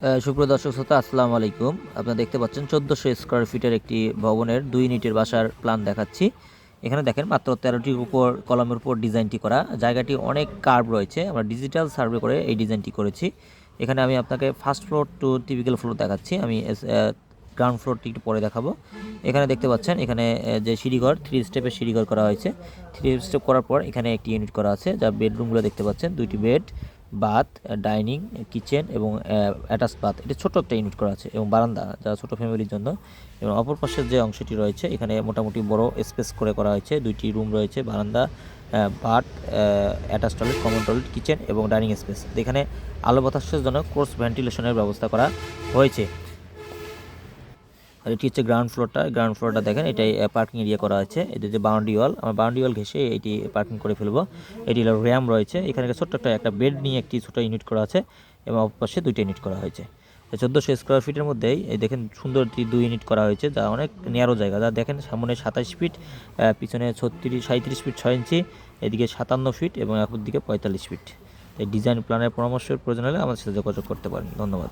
আহ, সুপ্রিয় দর্শক শ্রোতা আসসালামু আলাইকুম। আপনারা দেখতে পাচ্ছেন চোদ্দোশো স্কোয়ার ফিটের একটি ভবনের দুই ইউনিটের বাসার প্ল্যান দেখাচ্ছি। এখানে দেখেন মাত্র তেরোটির উপর কলমের উপর ডিজাইনটি করা। জায়গাটি অনেক কার্ভ রয়েছে। আমরা ডিজিটাল সার্ভে করে এই ডিজাইনটি করেছি। এখানে আমি আপনাকে first floor to typical floor দেখাচ্ছি। আমি গ্রাউন্ড ফ্লোরটি একটু পরে দেখাবো। এখানে দেখতে পাচ্ছেন এখানে যে সিঁড়িঘর থ্রি স্টেপের সিঁড়িঘর করা হয়েছে। থ্রি স্টেপ করার পর এখানে একটি ইউনিট করা আছে। যা বেডরুমগুলো দেখতে পাচ্ছেন দুইটি বেড বাথ, ডাইনিং, কিচেন এবং অ্যাটাচ বাথ। এটা ছোট একটা ইউনিট করা আছে এবং বারান্দা যারা ছোট ফ্যামিলির জন্য। এবং অপর পাশের যে অংশটি রয়েছে, এখানে মোটামুটি বড় স্পেস করে করা হয়েছে। দুইটি রুম রয়েছে, বারান্দা bath attach toilet, common toilet, kitchen এবং ডাইনিং স্পেস। এখানে আলো বাতাসের জন্য কোর্স ভেন্টিলেশনের ব্যবস্থা করা হয়েছে। আর এটি হচ্ছে গ্রাউন্ড ফ্লোরটা গ্রাউন্ড ফ্লোরটা দেখেন, এটাই পার্কিং এরিয়া করা আছে। এটি যে বাউন্ডারি ওয়াল আমরা বাউন্ডারি ওয়াল ঘেসে এটি পার্কিং করে ফেলব। এটি হলো র্যাম রয়েছে। এখানে ছোট্ট একটা একটা বেড নিয়ে একটি ছোট ইউনিট করা আছে এবং অপর দুইটা ইউনিট করা হয়েছে। চোদ্দোশো স্কোয়ার ফিটের মধ্যেই, এই দেখেন সুন্দর একটি দুই ইউনিট করা হয়েছে, যা অনেক ন্যারো জায়গা। যা দেখেন সামনে সাতাশ ফিট পিছনে ছত্রিশ সাঁত্রিশ ফিট ছয় ইঞ্চি এদিকে সাতান্ন ফিট এবং অপর দিকে পঁয়তাল্লিশ ফিট এই ডিজাইন প্ল্যানের পরামর্শের প্রয়োজন হলে আমাদের সাথে যোগাযোগ করতে পারেন। ধন্যবাদ।